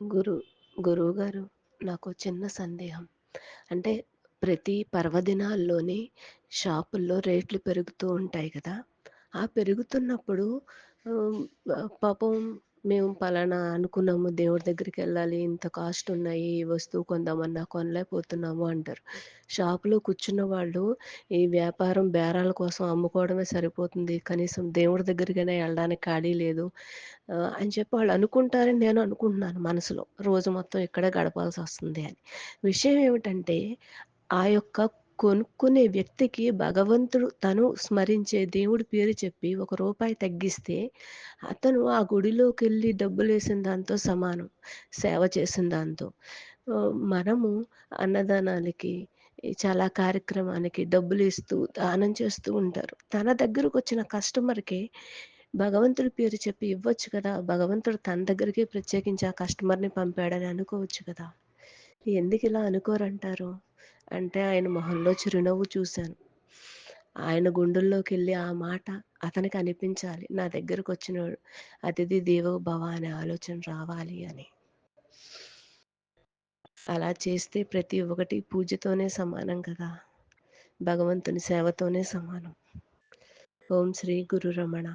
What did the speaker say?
గురు గురువుగారు నాకు చిన్న సందేహం. అంటే ప్రతి పర్వదినాల్లోని షాపుల్లో రేట్లు పెరుగుతూ ఉంటాయి కదా! ఆ పెరుగుతున్నప్పుడు పాపం మేము పలానా అనుకున్నాము దేవుడి దగ్గరికి వెళ్ళాలి ఇంత కాస్ట్ ఉన్నాయి. ఈ వస్తువు కొందామన్నా కొనలేకపోతున్నాము అంటారు. షాపులో కూర్చున్న వాళ్ళు ఈ వ్యాపారం బేరాల కోసం అమ్ముకోవడమే సరిపోతుంది. కనీసం దేవుడి దగ్గరికైనా వెళ్ళడానికి ఖాళీ లేదు. అని చెప్పి వాళ్ళు అనుకుంటారని నేను అనుకుంటున్నాను మనసులో. రోజు మొత్తం ఇక్కడే గడపాల్సి వస్తుంది అని. విషయం ఏమిటంటే ఆ యొక్క కొనుక్కునే వ్యక్తికి భగవంతుడు తను స్మరించే దేవుడి పేరు చెప్పి ఒక రూపాయి తగ్గిస్తే అతను ఆ గుడిలోకి వెళ్ళి డబ్బులు వేసిన దాంతో సమానం. సేవ చేసిన దాంతో. మనము అన్నదానాలకి, చాలా కార్యక్రమానికి డబ్బులు ఇస్తూ దానం చేస్తూ ఉంటారు. తన దగ్గరకు వచ్చిన కస్టమర్‌కి భగవంతుడి పేరు చెప్పి ఇవ్వచ్చు కదా! భగవంతుడు తన దగ్గరికే ప్రత్యేకించి ఆ కస్టమర్‌ని పంపాడని అనుకోవచ్చు కదా! ఎందుకు ఇలా అనుకోరంటారు? అంటే ఆయన మొహంలో చిరునవ్వు చూశాను. ఆయన గుండెల్లోకెళ్ళి ఆ మాట అతనికి అనిపించాలి. నా దగ్గరకొచ్చినోడు అతిథి దేవో భవ అనే ఆలోచన రావాలి అని. అలా చేస్తే ప్రతి ఒక్కటి పూజతోనే సమానం కదా! భగవంతుని సేవతోనే సమానం. ఓం శ్రీ గురు రమణ.